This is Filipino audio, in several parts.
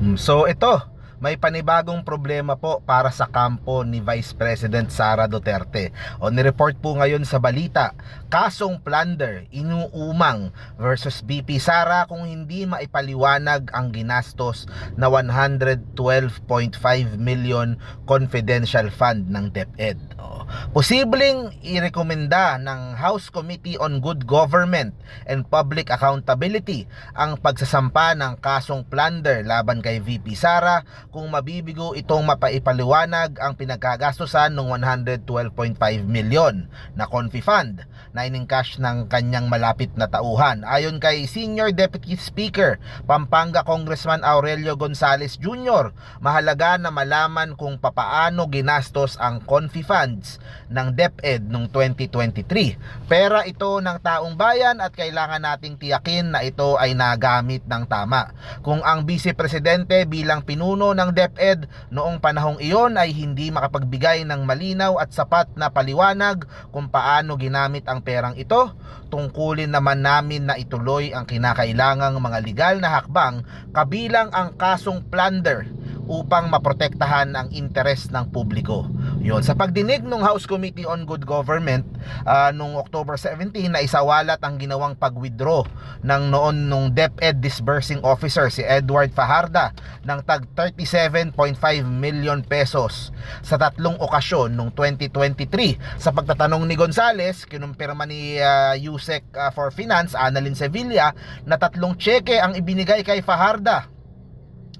Mm, So ito, may panibagong problema po para sa kampo ni Vice President Sara Duterte. O nireport po ngayon sa balita, kasong plunder, inuumang versus BP Sara kung hindi maipaliwanag ang ginastos na 112.5 million confidential fund ng DepEd. O, posibleng irekomenda ng House Committee on Good Government and Public Accountability ang pagsasampa ng kasong plunder laban kay VP Sara kung mabibigo itong mapaipaliwanag ang pinagkagastusan ng 112.5 million na Confi Fund na iningcash ng kanyang malapit na tauhan. Ayon kay Senior Deputy Speaker Pampanga Congressman Aurelio Gonzales Jr., mahalaga na malaman kung papaano ginastos ang Confi Funds ng DepEd noong 2023. Pera ito ng taong bayan at kailangan nating tiyakin na ito ay nagamit ng tama. Kung ang Vice Presidente bilang pinuno ng DepEd noong panahong iyon ay hindi makapagbigay ng malinaw at sapat na paliwanag kung paano ginamit ang perang ito, tungkulin naman namin na ituloy ang kinakailangang mga legal na hakbang kabilang ang kasong plunder upang maprotektahan ang interes ng publiko. Yun, sa pagdinig ng House Committee on Good Government uh, noong October 17 na isawalat ang ginawang pag-withdraw ng noon nung DepEd disbursing officer si Edward Fajarda ng tag 37.5 million pesos sa tatlong okasyon noong 2023 sa pagtatanong ni Gonzales kinumpirma ni uh, Yusek uh, for Finance Annalyn Sevilla na tatlong cheque ang ibinigay kay Fajarda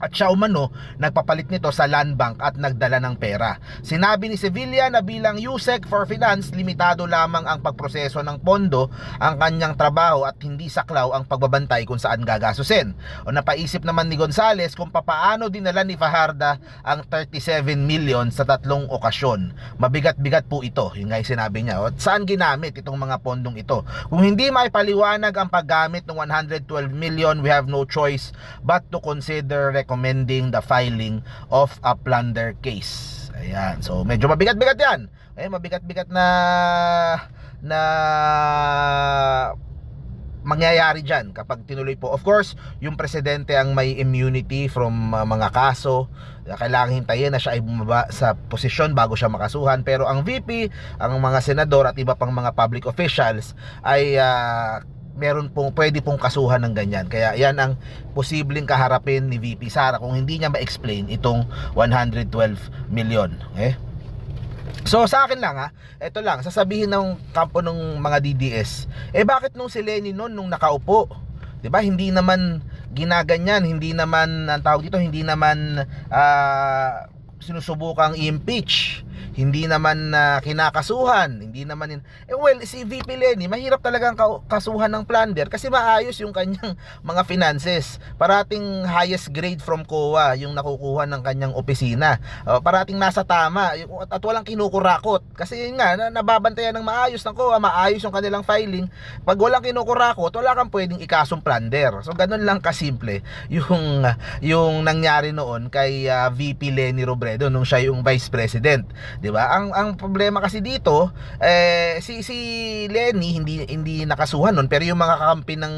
at siya umano nagpapalit nito sa land bank at nagdala ng pera. Sinabi ni Sevilla na bilang USEC for Finance, limitado lamang ang pagproseso ng pondo ang kanyang trabaho at hindi saklaw ang pagbabantay kung saan gagasusin. O napaisip naman ni Gonzales kung papaano dinala ni Fajarda ang 37 million sa tatlong okasyon. Mabigat-bigat po ito, yung nga sinabi niya. At saan ginamit itong mga pondong ito? Kung hindi maipaliwanag ang paggamit ng 112 million, we have no choice but to consider recommending the filing of a plunder case. Ayan. So medyo mabigat-bigat 'yan. Eh mabigat-bigat na na mangyayari dyan kapag tinuloy po. Of course, yung presidente ang may immunity from uh, mga kaso. Kailangan hintayin na siya ay bumaba sa posisyon bago siya makasuhan. Pero ang VP, ang mga senador at iba pang mga public officials ay uh, meron pong pwede pong kasuhan ng ganyan. Kaya yan ang posibleng kaharapin ni VP Sara kung hindi niya ma-explain itong 112 million. Eh? So sa akin lang ha, ito lang, sasabihin ng kampo ng mga DDS, eh bakit nung si Lenny noon nung nakaupo, 'di ba? Hindi naman ginaganyan, hindi naman ang tawag dito, hindi naman uh, sinusubukang i-impeach hindi naman na uh, kinakasuhan, hindi naman eh well, si VP Lenny, mahirap talagang kasuhan ng plunder kasi maayos yung kanyang mga finances. Parating highest grade from COA yung nakukuha ng kanyang opisina. Uh, parating nasa tama at, at walang kinukurakot. Kasi yun nga, na, nababantayan ng maayos ng COA, maayos yung kanilang filing. Pag walang kinukurakot, wala kang pwedeng ikasong plunder. So ganun lang kasimple yung yung nangyari noon kay uh, VP Lenny Robredo nung siya yung Vice President. 'di ba? Ang ang problema kasi dito eh si si Lenny hindi hindi nakasuhan noon pero yung mga kakampi ng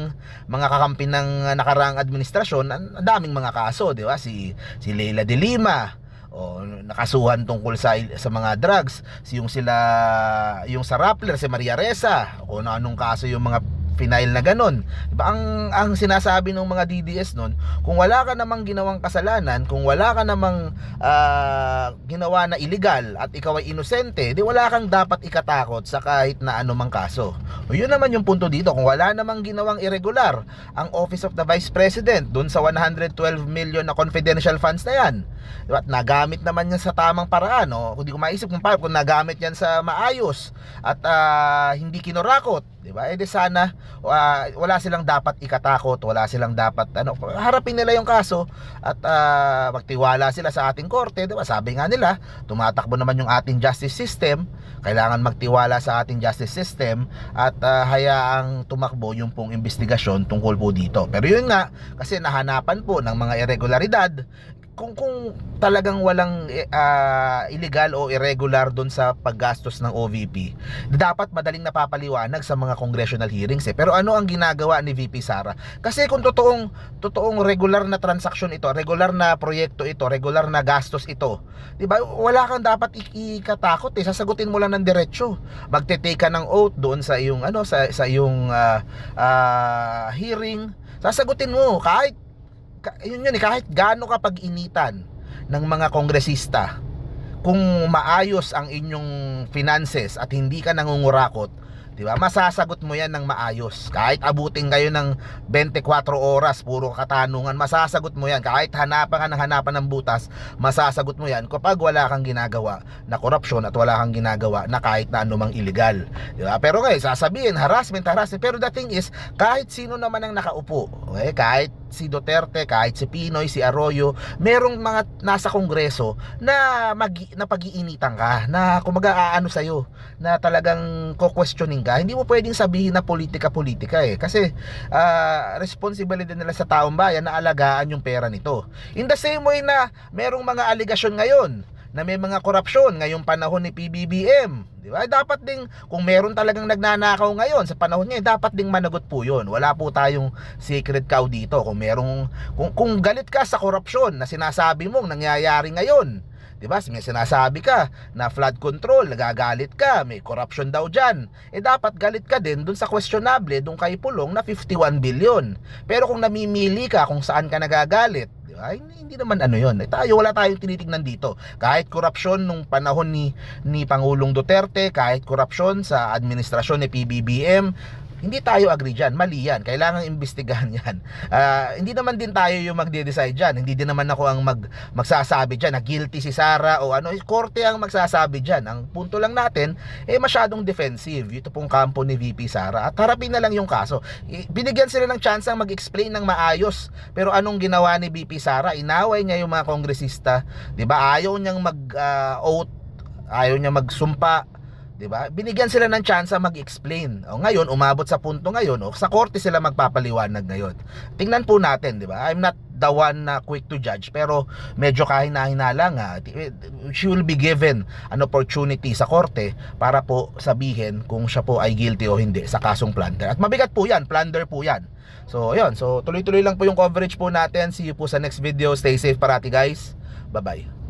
mga kakampi ng nakaraang administrasyon, ang daming mga kaso, 'di ba? Si si Leila de Lima, o nakasuhan tungkol sa sa mga drugs si yung sila yung sa Rappler si Maria Reza o na anong kaso yung mga final na ganun. Diba? Ang, ang sinasabi ng mga DDS nun, kung wala ka namang ginawang kasalanan, kung wala ka namang uh, ginawa na illegal at ikaw ay inosente, di wala kang dapat ikatakot sa kahit na anumang kaso. O yun naman yung punto dito, kung wala namang ginawang irregular ang Office of the Vice President dun sa 112 million na confidential funds na yan. Diba? At nagamit naman yan sa tamang paraan. No? Kung di ko maisip kung paano, kung nagamit yan sa maayos at uh, hindi kinurakot, di ba? Eh di sana uh, wala silang dapat ikatakot, wala silang dapat ano, harapin nila yung kaso at uh, magtiwala sila sa ating korte, 'di ba? Sabi nga nila, tumatakbo naman yung ating justice system, kailangan magtiwala sa ating justice system at uh, hayaang tumakbo yung pong investigasyon tungkol po dito. Pero yun nga, kasi nahanapan po ng mga irregularidad kung kung talagang walang ah, illegal o irregular doon sa paggastos ng OVP, dapat madaling napapaliwanag sa mga congressional hearings eh. Pero ano ang ginagawa ni VP Sara? Kasi kung totoong totoong regular na transaksyon ito, regular na proyekto ito, regular na gastos ito, 'di ba? Wala kang dapat ik- ikatakot eh. Sasagutin mo lang ng diretsyo. Magte-take ka ng oath doon sa iyong ano sa sa iyong ah, ah, hearing. Sasagutin mo kahit ka- yun yun eh, kahit gaano ka pag-initan ng mga kongresista, kung maayos ang inyong finances at hindi ka nangungurakot, 'di ba? Masasagot mo 'yan ng maayos. Kahit abutin kayo ng 24 oras puro katanungan, masasagot mo 'yan. Kahit hanapan ka ng hanapan ng butas, masasagot mo 'yan kapag wala kang ginagawa na korupsyon at wala kang ginagawa na kahit na anumang illegal. 'Di ba? Pero ngayon sasabihin harassment, harassment. Pero the thing is, kahit sino naman ang nakaupo, okay? kahit si Duterte, kahit si Pinoy, si Arroyo, merong mga nasa kongreso na mag na pag-iinitan ka, na kumaga aano sa na talagang ko-questioning ka. Hindi mo pwedeng sabihin na politika-politika eh kasi ah, responsibility nila sa taong bayan na alagaan yung pera nito. In the same way na merong mga aligasyon ngayon na may mga korupsyon ngayong panahon ni PBBM. Di ba? Dapat ding, kung meron talagang nagnanakaw ngayon sa panahon niya, dapat ding managot po yun. Wala po tayong secret cow dito. Kung merong, kung, kung galit ka sa korupsyon na sinasabi mong nangyayari ngayon, Di ba? May sinasabi ka na flood control, nagagalit ka, may corruption daw dyan. Eh dapat galit ka din dun sa questionable, dun kay Pulong na 51 billion. Pero kung namimili ka kung saan ka nagagalit, di ba? Hindi, naman ano yon. Eh, tayo, wala tayong tinitingnan dito. Kahit korupsyon nung panahon ni, ni Pangulong Duterte, kahit korupsyon sa administrasyon ni PBBM, hindi tayo agree dyan. Mali yan. Kailangan imbestigahan yan. Ah, hindi naman din tayo yung magde-decide dyan. Hindi din naman ako ang mag, magsasabi dyan na guilty si Sara o ano. Korte ang magsasabi dyan. Ang punto lang natin, eh masyadong defensive. Ito pong kampo ni VP Sara. At harapin na lang yung kaso. Binigyan sila ng chance ang mag-explain ng maayos. Pero anong ginawa ni VP Sara? Inaway niya yung mga kongresista. 'di ba Ayaw niyang mag-oath. ayaw niya magsumpa 'di ba? Binigyan sila ng chance mag-explain. O ngayon, umabot sa punto ngayon, o sa korte sila magpapaliwanag ngayon. Tingnan po natin, 'di ba? I'm not the one na quick to judge, pero medyo kahina-hinala nga. She will be given an opportunity sa korte para po sabihin kung siya po ay guilty o hindi sa kasong plunder. At mabigat po 'yan, plunder po 'yan. So, 'yun. So, tuloy-tuloy lang po yung coverage po natin. See you po sa next video. Stay safe parati, guys. Bye-bye.